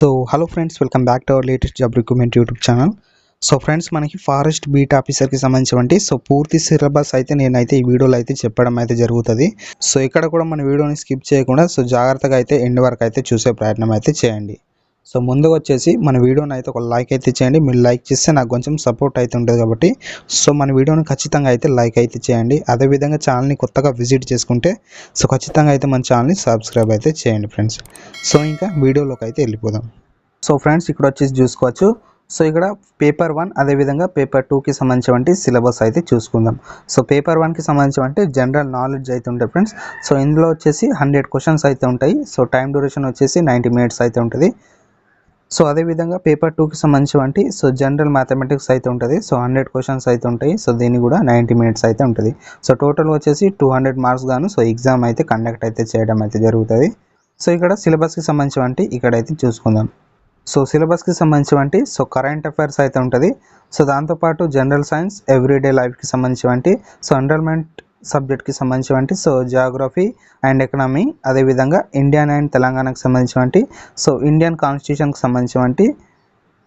So hello friends welcome back to our latest job recruitment YouTube channel so friends మనకి forest beat ఆఫీసర్కి సంబంధించినటువంటి so పూర్తి syllabus అయితే నేనైతే ఈ వీడియోలో అయితే చెప్పడం అయితే జరుగుతుంది. సో ఇక్కడ కూడా మన వీడియోని స్కిప్ చేయకుండా సో జాగ్రత్తగా అయితే ఎండ్ వరకు అయితే చూసే ప్రయత్నం అయితే చేయండి. సో ముందుగా వచ్చేసి మన వీడియోని అయితే ఒక లైక్ అయితే చేయండి. మీరు లైక్ చేస్తే నాకు కొంచెం సపోర్ట్ అయితే ఉంటుంది కాబట్టి. సో మన వీడియోని ఖచ్చితంగా అయితే లైక్ అయితే చేయండి. అదేవిధంగా ఛానల్ని కొత్తగా విజిట్ చేసుకుంటే సో ఖచ్చితంగా అయితే మన ఛానల్ని సబ్స్క్రైబ్ అయితే చేయండి ఫ్రెండ్స్ సో ఇంకా వీడియోలోకి అయితే వెళ్ళిపోదాం. సో ఫ్రెండ్స్ ఇక్కడ వచ్చేసి చూసుకోవచ్చు. సో ఇక్కడ పేపర్ వన్ అదేవిధంగా పేపర్ టూకి సంబంధించినటువంటి సిలబస్ అయితే చూసుకుందాం. సో పేపర్ వన్కి సంబంధించినటువంటి జనరల్ నాలెడ్జ్ అయితే ఉంటాయి ఫ్రెండ్స్ సో ఇందులో వచ్చేసి హండ్రెడ్ క్వశ్చన్స్ అయితే ఉంటాయి. సో టైం డ్యూరేషన్ వచ్చేసి నైంటీ మినిట్స్ అయితే ఉంటుంది. సో అదేవిధంగా పేపర్ టూకి సంబంధించినటువంటి సో జనరల్ మ్యాథమెటిక్స్ అయితే ఉంటుంది. సో హండ్రెడ్ క్వశ్చన్స్ అయితే ఉంటాయి. సో దీన్ని కూడా నైంటీ మినిట్స్ అయితే ఉంటుంది. సో టోటల్ వచ్చేసి టూ హండ్రెడ్ మార్క్స్ గాను సో ఎగ్జామ్ అయితే కండక్ట్ అయితే చేయడం అయితే జరుగుతుంది. సో ఇక్కడ సిలబస్కి సంబంధించినటువంటి ఇక్కడైతే చూసుకుందాం. సో సిలబస్కి సంబంధించినటువంటి సో కరెంట్ అఫైర్స్ అయితే ఉంటుంది. సో దాంతోపాటు జనరల్ సైన్స్ ఎవ్రీడే లైఫ్కి సంబంధించినటువంటి సో అండర్మెంట్ సబ్జెక్ట్కి సంబంధించినటువంటి సో జాగ్రఫీ అండ్ ఎకనామీ అదేవిధంగా ఇండియన్ అండ్ తెలంగాణకు సంబంధించినటువంటి సో ఇండియన్ కాన్స్టిట్యూషన్కి సంబంధించినటువంటి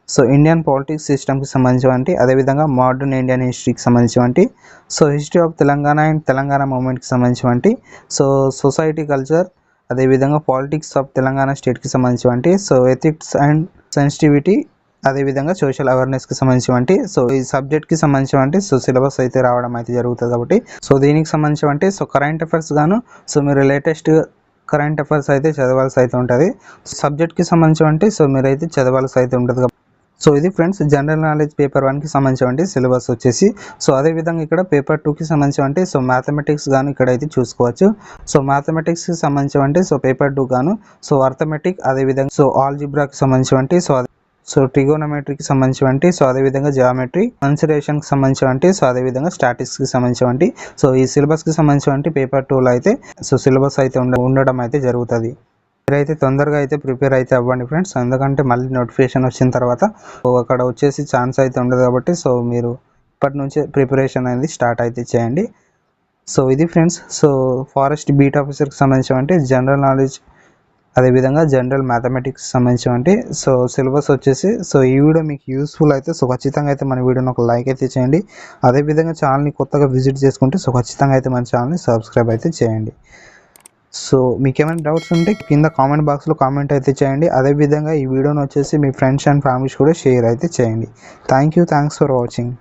సో ఇండియన్ పాలిటిక్స్ సిస్టమ్కి సంబంధించినటువంటి అదేవిధంగా మోడర్న్ ఇండియన్ హిస్టరీకి సంబంధించినటువంటి so history of Telangana and Telangana మూమెంట్కి సంబంధించినటువంటి సో సొసైటీ కల్చర్ అదేవిధంగా పాలిటిక్స్ ఆఫ్ తెలంగాణ స్టేట్కి సంబంధించినటువంటి సో ఎథిక్స్ అండ్ సెన్సిటివిటీ అదేవిధంగా సోషల్ అవేర్నెస్కి సంబంధించి సో ఈ సబ్జెక్ట్కి సంబంధించి సో సిలబస్ అయితే రావడం అయితే జరుగుతుంది కాబట్టి సో దీనికి సంబంధించి సో కరెంట్ అఫైర్స్ గాను సో మీరు లేటెస్ట్ కరెంట్ అఫైర్స్ అయితే చదవాల్సి అయితే ఉంటుంది. సబ్జెక్ట్కి సంబంధించి సో మీరైతే చదవాల్సి అయితే ఉంటుంది సో ఇది ఫ్రెండ్స్ జనరల్ నాలెడ్జ్ పేపర్ వన్కి సంబంధించి సిలబస్ వచ్చేసి సో అదేవిధంగా ఇక్కడ పేపర్ టూకి సంబంధించి సో మ్యాథమెటిక్స్ గాను ఇక్కడైతే చూసుకోవచ్చు. సో మ్యాథమెటిక్స్కి సంబంధించి సో పేపర్ టూ గాను సో అర్థమెటిక్ అదేవిధంగా సో ఆల్జిబ్రాకి సంబంధించి సో సో ట్రిగోనమెట్రీకి సంబంధించినటువంటి సో అదేవిధంగా జియోమెట్రీ కన్సిడరేషన్కి సంబంధించినటువంటి సో అదేవిధంగా స్టాటిక్స్కి సంబంధించినవంటి సో ఈ సిలబస్కి సంబంధించినవంటి పేపర్ టూలో అయితే సో సిలబస్ అయితే ఉండ ఉండడం అయితే జరుగుతుంది. మీరైతే తొందరగా అయితే ప్రిపేర్ అయితే అవ్వండి ఫ్రెండ్స్ ఎందుకంటే మళ్ళీ నోటిఫికేషన్ వచ్చిన తర్వాత అక్కడ వచ్చేసి ఛాన్స్ అయితే ఉండదు కాబట్టి సో మీరు ఇప్పటి నుంచే ప్రిపరేషన్ అనేది స్టార్ట్ అయితే చేయండి. సో ఇది ఫ్రెండ్స్ సో ఫారెస్ట్ బీట్ ఆఫీసర్కి అంటే జనరల్ నాలెడ్జ్ అదేవిధంగా జనరల్ మ్యాథమెటిక్స్ సంబంధించినటువంటి సో సిలబస్ వచ్చేసి సో ఈ వీడియో మీకు యూస్ఫుల్ అయితే సో ఖచ్చితంగా అయితే మన వీడియోని ఒక లైక్ అయితే చేయండి. అదేవిధంగా ఛానల్ని కొత్తగా విజిట్ చేసుకుంటే సో ఖచ్చితంగా అయితే మన ఛానల్ని సబ్స్క్రైబ్ అయితే చేయండి. సో మీకు ఏమైనా డౌట్స్ ఉంటే కింద కామెంట్ బాక్స్లో కామెంట్ అయితే చేయండి. అదేవిధంగా ఈ వీడియోని వచ్చేసి మీ ఫ్రెండ్స్ అండ్ ఫ్యామిలీస్ కూడా షేర్ అయితే చేయండి. Thank you thanks for watching